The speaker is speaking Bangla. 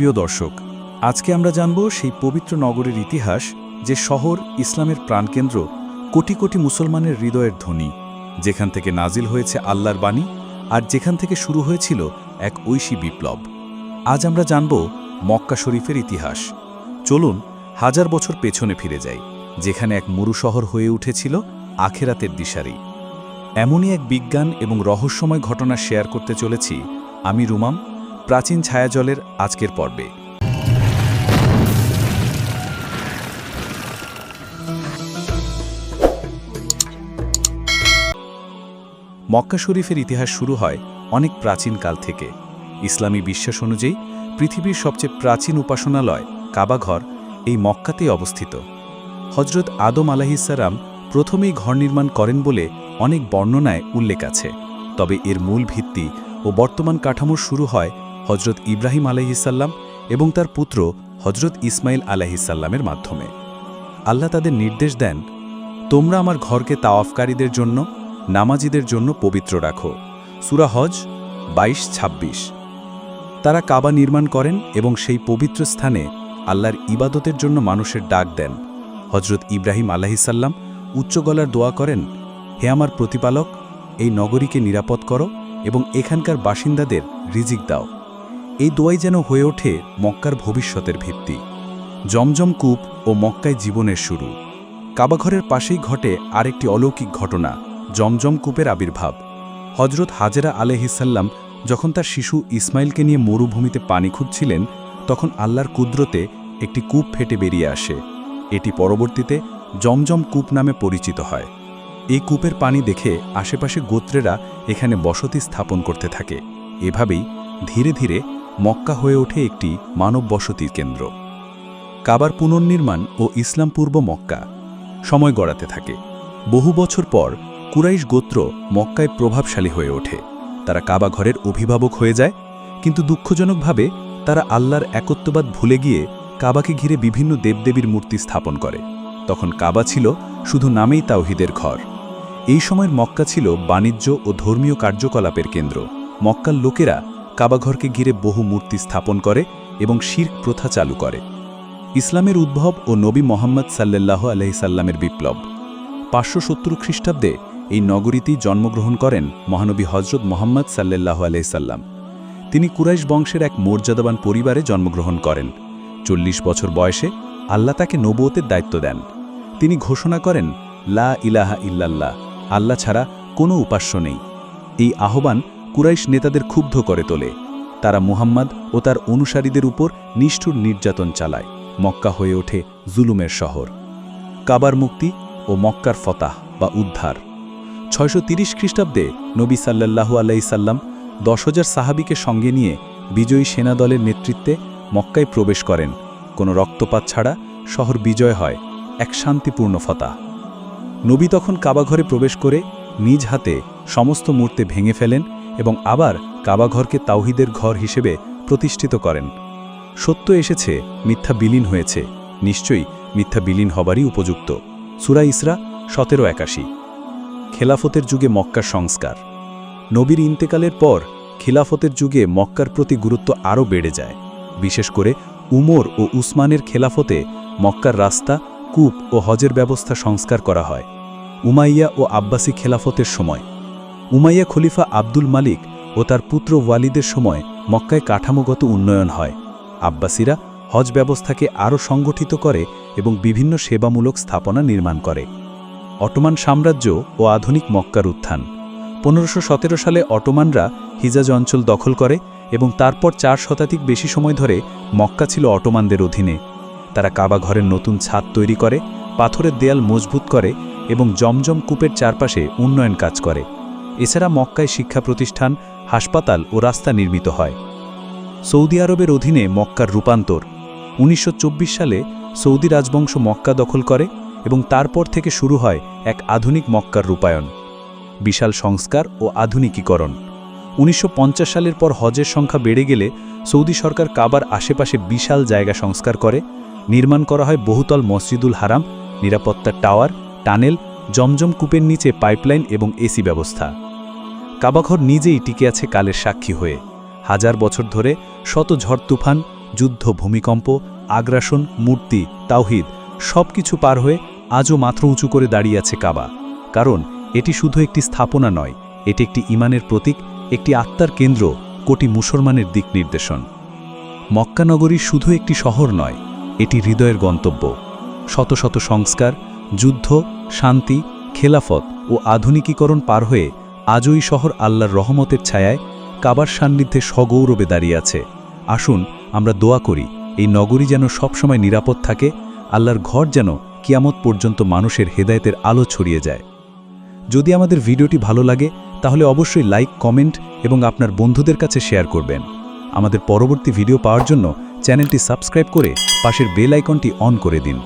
প্রিয় দর্শক, আজকে আমরা জানব সেই পবিত্র নগরের ইতিহাস যে শহর ইসলামের প্রাণকেন্দ্র কোটি কোটি মুসলমানের হৃদয়ের ধ্বনি, যেখান থেকে নাজিল হয়েছে আল্লাহর বাণী আর যেখান থেকে শুরু হয়েছিল এক ঐশী বিপ্লব। আজ আমরা জানব মক্কা শরীফের ইতিহাস। চলুন হাজার বছর পেছনে ফিরে যাই, যেখানে এক মরু শহর হয়ে উঠেছিল আখেরাতের দিশারি। এমনই এক বিজ্ঞান এবং রহস্যময় ঘটনা শেয়ার করতে চলেছি আমি রুমাম প্রাচীন ছায়াজলের আজকের পর্বে। মক্কা শরীফের ইতিহাস শুরু হয় অনেক প্রাচীনকাল থেকে। ইসলামী বিশ্বাস অনুযায়ী পৃথিবীর সবচেয়ে প্রাচীন উপাসনালয় কাবাঘর এই মক্কাতেই অবস্থিত। হজরত আদম আলাহিসাল্লাম প্রথমেই ঘর নির্মাণ করেন বলে অনেক বর্ণনায় উল্লেখ আছে। তবে এর মূল ভিত্তি ও বর্তমান কাঠামো শুরু হয় হজরত ইব্রাহিম আলাহিসাল্লাম এবং তার পুত্র হজরত ইসমাইল আলাহিসাল্লামের মাধ্যমে। আল্লাহ তাদের নির্দেশ দেন, তোমরা আমার ঘরকে তাওয়াফকারীদের জন্য, নামাজিদের জন্য পবিত্র রাখো। সুরা হজ বাইশ ২৬ তারা কাবা নির্মাণ করেন এবং সেই পবিত্র স্থানে আল্লাহর ইবাদতের জন্য মানুষের ডাক দেন। হজরত ইব্রাহিম আলাহিসাল্লাম উচ্চ গলার দোয়া করেন, হে আমার প্রতিপালক, এই নগরীকে নিরাপদ করো এবং এখানকার বাসিন্দাদের রিজিক দাও। এই দোয়াই যেন হয়ে ওঠে মক্কার ভবিষ্যতের ভিত্তি। জমজম কূপ ও মক্কায় জীবনের শুরু। কাবাঘরের পাশেই ঘটে আরেকটি অলৌকিক ঘটনা, জমজম কূপের আবির্ভাব। হজরত হাজেরা আলহিসাল্লাম যখন তার শিশু ইসমাইলকে নিয়ে মরুভূমিতে পানি খুঁজছিলেন, তখন আল্লাহর কুদরতে একটি কূপ ফেটে বেরিয়ে আসে। এটি পরবর্তীতে জমজম কূপ নামে পরিচিত হয়। এই কূপের পানি দেখে আশেপাশে গোত্রেরা এখানে বসতি স্থাপন করতে থাকে। এভাবেই ধীরে ধীরে মক্কা হয়ে ওঠে একটি মানব বসতির কেন্দ্র। কাবার পুনর্নির্মাণ ও ইসলাম পূর্ব মক্কা সময় গড়াতে থাকে। বহু বছর পর কুরাইশ গোত্র মক্কায় প্রভাবশালী হয়ে ওঠে। তারা কাবা ঘরের অভিভাবক হয়ে যায়, কিন্তু দুঃখজনকভাবে তারা আল্লাহর একত্ববাদ ভুলে গিয়ে কাবাকে ঘিরে বিভিন্ন দেবদেবীর মূর্তি স্থাপন করে। তখন কাবা ছিল শুধু নামেই তাওহিদের ঘর। এই সময়ের মক্কা ছিল বাণিজ্য ও ধর্মীয় কার্যকলাপের কেন্দ্র। মক্কার লোকেরা কাবাঘরকে ঘিরে বহু মূর্তি স্থাপন করে এবং শির্ক প্রথা চালু করে। ইসলামের উদ্ভব ও নবী মোহাম্মদ সাল্লাল্লাহু আলহিসাল্লামের বিপ্লব। পাঁচশো সত্তর খ্রিস্টাব্দে এই নগরীতেই জন্মগ্রহণ করেন মহানবী হজরত মোহাম্মদ সাল্লাল্লাহু আলহিসাল্লাম তিনি কুরাইশ বংশের এক মর্যাদাবান পরিবারে জন্মগ্রহণ করেন। চল্লিশ বছর বয়সে আল্লাহ তাকে নবুয়তের দায়িত্ব দেন। তিনি ঘোষণা করেন, লা ইলাহা ইল্লাল্লাহ, আল্লাহ ছাড়া কোনো উপাস্য নেই। এই আহ্বান কুরাইশ নেতাদের ক্ষুব্ধ করে তোলে। তারা মুহাম্মদ ও তার অনুসারীদের উপর নিষ্ঠুর নির্যাতন চালায়। মক্কা হয়ে ওঠে জুলুমের শহর। কাবার মুক্তি ও মক্কার ফতাহ বা উদ্ধার। ছয়শো খ্রিস্টাব্দে নবী সাল্লাল্লাহু আলাইসাল্লাম দশ হাজার সাহাবিকে সঙ্গে নিয়ে বিজয়ী সেনাদলের নেতৃত্বে মক্কায় প্রবেশ করেন। কোনো রক্তপাত ছাড়া শহর বিজয় হয়, এক শান্তিপূর্ণ ফতা নবী তখন কাবাঘরে প্রবেশ করে নিজ হাতে সমস্ত মূর্তি ভেঙে ফেলেন এবং আবার কাবাঘরকে তাওহিদের ঘর হিসেবে প্রতিষ্ঠিত করেন। সত্য এসেছে, মিথ্যা বিলীন হয়েছে। নিশ্চয়ই মিথ্যা বিলীন হবারই উপযুক্ত। সুরা ইসরা, সতেরো একাশি। খেলাফতের যুগে মক্কার সংস্কার। নবীর ইন্তেকালের পর খিলাফতের যুগে মক্কার প্রতি গুরুত্ব আরও বেড়ে যায়। বিশেষ করে উমর ও উসমানের খেলাফতে মক্কার রাস্তা, কূপ ও হজের ব্যবস্থা সংস্কার করা হয়। উমাইয়া ও আব্বাসী খেলাফতের সময়। উমাইয়া খলিফা আব্দুল মালিক ও তার পুত্র ওয়ালিদের সময় মক্কায় কাঠামোগত উন্নয়ন হয়। আব্বাসীরা হজ ব্যবস্থাকে আরও সংগঠিত করে এবং বিভিন্ন সেবামূলক স্থাপনা নির্মাণ করে। অটোমান সাম্রাজ্য ও আধুনিক মক্কার উত্থান। পনেরোশো সালে অটোমানরা হিজাজ অঞ্চল দখল করে এবং তারপর চার শতাধিক বেশি সময় ধরে মক্কা ছিল অটোমানদের অধীনে। তারা কাবা ঘরের নতুন ছাদ তৈরি করে, পাথরের দেয়াল মজবুত করে এবং জমজম কূপের চারপাশে উন্নয়ন কাজ করে। এছাড়া মক্কায় শিক্ষা প্রতিষ্ঠান হাসপাতাল ও রাস্তা নির্মিত হয়। সৌদি আরবের অধীনে মক্কার রূপান্তর। উনিশশো চব্বিশ সালে সৌদি রাজবংশ মক্কা দখল করে এবং তারপর থেকে শুরু হয় এক আধুনিক মক্কার রূপায়ণ। বিশাল সংস্কার ও আধুনিকীকরণ। উনিশশো পঞ্চাশ সালের পর হজের সংখ্যা বেড়ে গেলে সৌদি সরকার কাবার আশেপাশে বিশাল জায়গা সংস্কার করে। নির্মাণ করা হয় বহুতল মসজিদুল হারাম, নিরাপত্তার টাওয়ার, টানেল, জমজম কূপের নিচে পাইপলাইন এবং এসি ব্যবস্থা। কাবাঘর নিজেই টিকে আছে কালের সাক্ষী হয়ে। হাজার বছর ধরে শত ঝড় তুফান, যুদ্ধ, ভূমিকম্প, আগ্রাসন, মূর্তি, তাওহিদ সব কিছু পার হয়ে আজও মাত্র উঁচু করে দাঁড়িয়ে আছে কাবা। কারণ এটি শুধু একটি স্থাপনা নয়, এটি একটি ইমানের প্রতীক, একটি আত্মার কেন্দ্র, কোটি মুসলমানের দিক নির্দেশন। মক্কানগরী শুধু একটি শহর নয়, এটি হৃদয়ের গন্তব্য। শত শত সংস্কার, যুদ্ধ, শান্তি, খেলাফত ও আধুনিকীকরণ পার হয়ে আজও এই শহর আল্লাহর রহমতের ছায়ায় কাবার সান্নিধ্যে সগৌরবে দাঁড়িয়ে আছে। আসুন, আমরা দোয়া করি, এই নগরী যেন সবসময় নিরাপদ থাকে, আল্লাহর ঘর যেন কিয়ামত পর্যন্ত মানুষের হেদায়েতের আলো ছড়িয়ে যায়। যদি আমাদের ভিডিওটি ভালো লাগে, তাহলে অবশ্যই লাইক, কমেন্ট এবং আপনার বন্ধুদের কাছে শেয়ার করবেন। আমাদের পরবর্তী ভিডিও পাওয়ার জন্য চ্যানেলটি সাবস্ক্রাইব করে পাশের বেল আইকনটি অন করে দিন।